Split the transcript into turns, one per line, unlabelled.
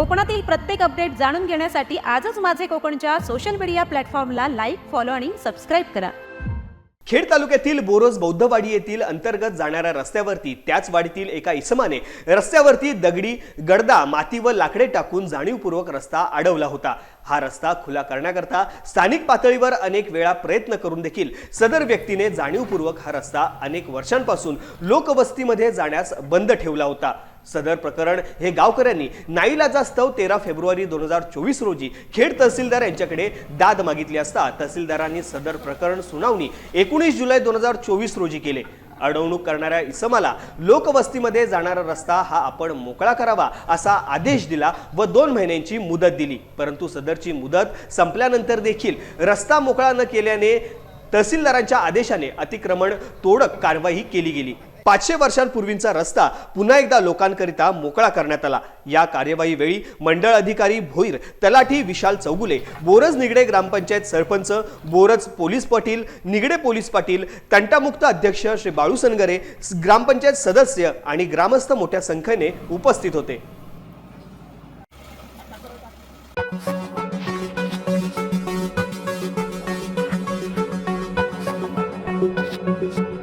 कोकणातील प्रत्येक अपडेट जाणून घेण्यासाठी आजच माझे कोकणच्या सोशल मीडिया प्लॅटफॉर्मला लाईक फॉलो आणि सबस्क्राईब करा.
खेड तालुक्यातील बोरोज बौद्धवाडी येथील अंतर्गत जाणाऱ्या रस्त्यावरती त्याच वाडीतील एका इसमाने रस्त्यावरती दगडी गडदा माती व लाकडे टाकून जाणीवपूर्वक रस्ता अडवला होता. हा रस्ता खुला करण्याकरता स्थानिक पातळीवर अनेक वेळा प्रयत्न करून देखील सदर व्यक्तीने जाणीवपूर्वक हा रस्ता अनेक वर्षांपासून लोकवस्तीमध्ये जाण्यास बंद ठेवला होता. सदर प्रकरण हे गावकऱ्यांनी नाईलाजास्तव तेरा फेब्रुवारी दोन हजार चोवीस रोजी खेड तहसीलदार यांच्याकडे दाद मागितली असता तहसीलदारांनी सदर प्रकरण सुनावणी एकोणीस जुलै दोन हजार चोवीस रोजी केले. अडवणूक करणाऱ्या इसमाला लोकवस्तीमध्ये जाणारा रस्ता हा आपण मोकळा करावा असा आदेश दिला व दोन महिन्यांची मुदत दिली. परंतु सदरची मुदत संपल्यानंतर देखील रस्ता मोकळा न केल्याने तहसीलदारांच्या आदेशाने अतिक्रमण तोडक कारवाई केली गेली. पाचशे वर्षांपूर्वींचा रस्ता पुन्हा एकदा लोकांकरिता मोकळा करण्यात आला या कार्यवाही वेळी मंडळ अधिकारी भोईर तलाठी विशाल चौगुले बोरज निगडे ग्रामपंचायत सरपंच बोरज पोलीस पाटील निगडे पोलीस पाटील तंटामुक्त अध्यक्ष श्री बाळू सनगरे ग्रामपंचायत सदस्य आणि ग्रामस्थ मोठ्या संख्येने उपस्थित होते Thank you.